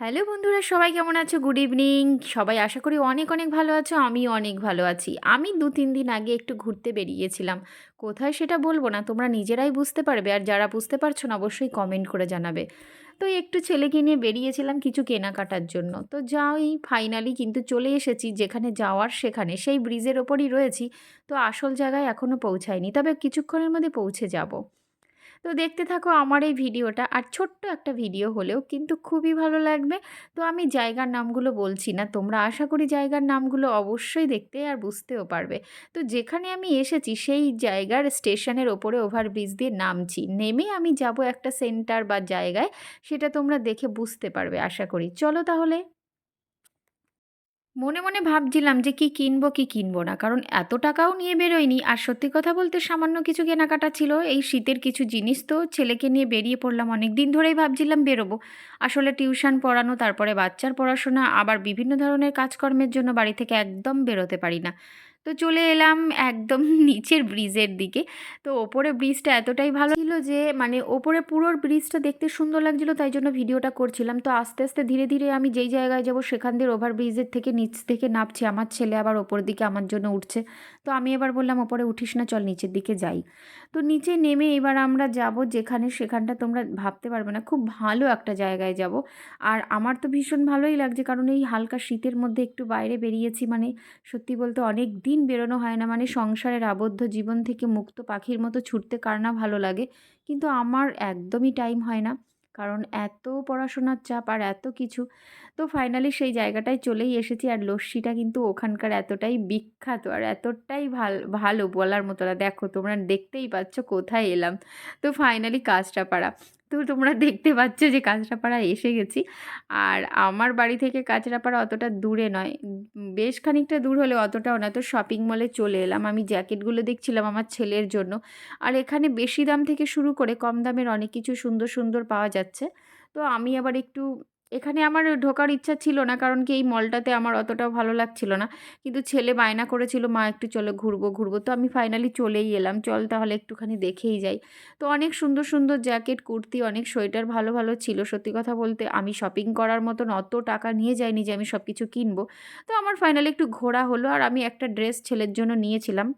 Hello বন্ধুরা, সবাই কেমন আছো? গুড ইভিনিং সবাই আশা করি অনেক অনেক ভালো আছো আমি অনেক ভালো আছি। আমি দু তিন দিন আগে একটু ঘুরতে বেরিয়েছিলাম। কোথায় সেটা বলব না, তোমরা নিজেরাই বুঝতে পারবে আর যারা বুঝতে পারছ না, অবশ্যই কমেন্ট করে জানাবে। তো একটু ছেলেকে নিয়ে বেরিয়েছিলাম কিছু কেনাকাটার জন্য। তো যাই ফাইনালি কিন্তু চলে এসেছি, যেখানে যাওয়ার সেখানে। সেই ব্রিজের ওপরই রয়েছি, তো আসল জায়গায় এখনও পৌঁছায়নি তবে কিছুক্ষণের মধ্যে পৌঁছে যাব। তো দেখতে থাকো আমার এই ভিডিওটা। আর ছোট্ট একটা ভিডিও হলেও কিন্তু খুবই ভালো লাগবে। তো আমি জায়গার নামগুলো বলছি না, তোমরা আশা করি জায়গার নামগুলো অবশ্যই দেখতে আর বুঝতেও পারবে। তো যেখানে আমি এসেছি সেই জায়গার স্টেশনের ওপরে ওভারব্রিজ দিয়ে নামছি। নেমে আমি যাব একটা সেন্টার বা জায়গায়, সেটা তোমরা দেখে বুঝতে পারবে আশা করি। চলো তাহলে। মনে মনে ভাবছিলাম যে কি কিনবো কি কিনবো না। কারণ এত টাকাও নিয়ে বেরোয়নি। আর সত্যি কথা বলতে সামান্য কিছু কেনাকাটা ছিল। এই শীতের কিছু জিনিস তো ছেলেকে নিয়ে বেরিয়ে পড়লাম। অনেক দিন ধরেই ভাবছিলাম বেরোবো। আসলে টিউশন পড়ানো, তারপরে বাচ্চার পড়াশোনা, আবার বিভিন্ন ধরনের কাজকর্মের জন্য বাড়ি থেকে একদম বেরোতে পারি না। তো চলে এলাম একদম নিচের ব্রিজের দিকে। তো ওপরে ব্রিজটা এতটাই ভালো ছিল যে মানে ওপরে পুরো ব্রিজটা দেখতে সুন্দর লাগছিল, তাই জন্য ভিডিওটা করছিলাম। তো আস্তে আস্তে ধীরে ধীরে আমি যেই জায়গায় যাব সেখান দিয়ে ওভার ব্রিজের থেকে নিচ থেকে নামছে। আমার ছেলে আবার ওপর দিকে আমার জন্য উঠছে। তো আমি এবার বললাম, ওপরে উঠিস না, চল নিচের দিকে যাই। তো নিচে নেমে এবার আমরা যাব যেখানে সেখানটা তোমরা ভাবতে পারবে না, খুব ভালো একটা জায়গায় যাব। আর আমার তো ভীষণ ভালোই লাগছে, কারণ এই হালকা শীতের মধ্যে একটু বাইরে বেরিয়েছি মানে সত্যি বলতে অনেক দিন বেরোনো হয় না। মানে সংসারের আবদ্ধ জীবন থেকে মুক্ত পাখির মতো ছুটতে কার না ভালো লাগে। কিন্তু আমার একদমই টাইম হয় না। কারণ এত পড়াশোনার চাপ আর এত কিছু। তো ফাইনালি সেই জায়গাটায় চলেই এসেছি আর লস্যিটা কিন্তু ওখানকার এতটাই বিখ্যাত আর এতটাই ভালো, ভালো বলার মতো দেখো তোমরা দেখতেই পাচ্ছ কোথায় এলাম। তো ফাইনালি কাজটাপাড়া তো তোমরা দেখতে পাচ্ছ যে কাঁচরাপাড়া এসে গেছি। আর আমার বাড়ি থেকে কাঁচরাপাড়া অতটা দূরে নয়। বেশ খানিকটা দূর হলে অতটাও না তো শপিং মলে চলে এলাম। আমি জ্যাকেটগুলো দেখছিলাম আমার ছেলের জন্য। আর এখানে বেশি দাম থেকে শুরু করে কম দামের অনেক কিছু সুন্দর সুন্দর পাওয়া যাচ্ছে। তো আমি আবার একটু এখানে আমার ঢোকার ইচ্ছা ছিল না, কারণ কি এই মলটাতে আমার অতটা ভালো লাগছিল না। কিন্তু ছেলে বায়না করেছিল, মা, একটু চলো ঘুরবো ঘুরবো। তো আমি ফাইনালি চলেই এলাম। চল তাহলে একটুখানি দেখেই যাই। তো অনেক সুন্দর সুন্দর জ্যাকেট কুর্তি, অনেক সোয়েটার ভালো ভালো ছিল। সত্যি কথা বলতে আমি শপিং করার মতন অত টাকা নিয়ে যাইনি যে আমি সব কিছু কিনবো। তো আমার ফাইনালি একটু ঘোরা হলো, আর আমি একটা ড্রেস ছেলের জন্য নিয়েছিলাম।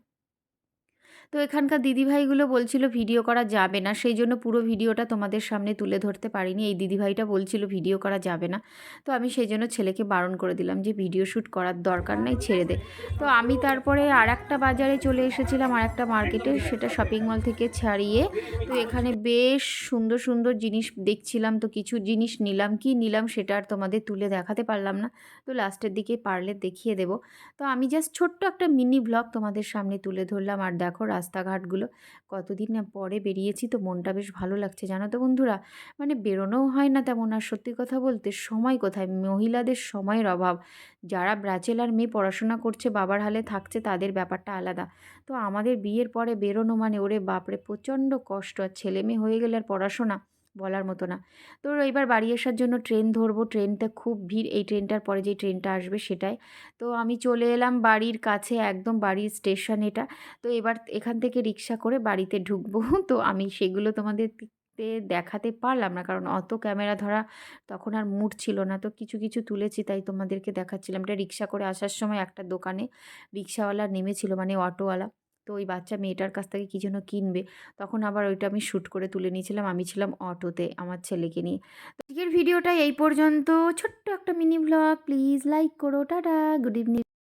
তো এখানকার দিদিভাইগুলো বলছিল ভিডিও করা যাবে না, সেই জন্য পুরো ভিডিওটা তোমাদের সামনে তুলে ধরতে পারিনি। এই দিদিভাইটা বলছিল ভিডিও করা যাবে না। তো আমি সেই জন্য ছেলেকে বারণ করে দিলাম যে ভিডিও শ্যুট করার দরকার নেই, ছেড়ে দে। তো আমি তারপরে আর একটা বাজারে চলে এসেছিলাম আর একটা মার্কেটে, সেটা শপিং মল থেকে ছাড়িয়ে, তো এখানে বেশ সুন্দর সুন্দর জিনিস দেখছিলাম। তো কিছু জিনিস নিলাম, কি নিলাম সেটা আর তোমাদের তুলে দেখাতে পারলাম না। তো লাস্টের দিকে পারলে দেখিয়ে দেব। তো আমি জাস্ট ছোট্ট একটা মিনি ব্লগ তোমাদের সামনে তুলে ধরলাম। আর দেখো রাস্তাঘাটগুলো। কতদিন না পরে বেরিয়েছি তো মনটা বেশ ভালো লাগছে। জানো তো বন্ধুরা মানে বেরোনোও হয় না তেমন। আর সত্যি কথা বলতে সময় কোথায়? মহিলাদের সময়ের অভাব। যারা ব্রাচেলার মেয়ে পড়াশোনা করছে, বাবার হালে থাকছে, তাদের ব্যাপারটা আলাদা। তো আমাদের বিয়ের পরে বেরোনো মানে ওরে বাপরে, প্রচণ্ড কষ্ট। আর ছেলে মেয়ে হয়ে গেলে আর পড়াশোনা বলার মতো না। তো এবার বাড়ি আসার জন্য ট্রেন ধরবো। ট্রেনটা খুব ভিড়। এই ট্রেনটার পরে যে ট্রেনটা আসবে সেটাই। তো আমি চলে এলাম বাড়ির কাছে, একদম বাড়ির স্টেশন এটা। তো এবার এখান থেকে রিক্সা করে বাড়িতে ঢুকবো। তো আমি সেগুলো তোমাদের দেখাতে পারলাম না। কারণ অত ক্যামেরা ধরা তখন আর মুড ছিল না। তো কিছু কিছু তুলেছি তাই তোমাদেরকে দেখাচ্ছিলাম। এটা রিক্সা করে আসার সময় একটা দোকানে রিক্সাওয়ালা নেমেছিল মানে অটোওয়ালা। তো ওই বাচ্চা মেয়েটার কাছ থেকে কী যেন কিনবে। তখন আবার ওইটা আমি শ্যুট করে তুলে নিয়েছিলাম। আমি ছিলাম অটোতে আমার ছেলেকে নিয়ে। আজকের ভিডিওটা এই পর্যন্ত। ছোট্ট একটা মিনি ব্লগ প্লিজ লাইক করো। টাটা। Good evening.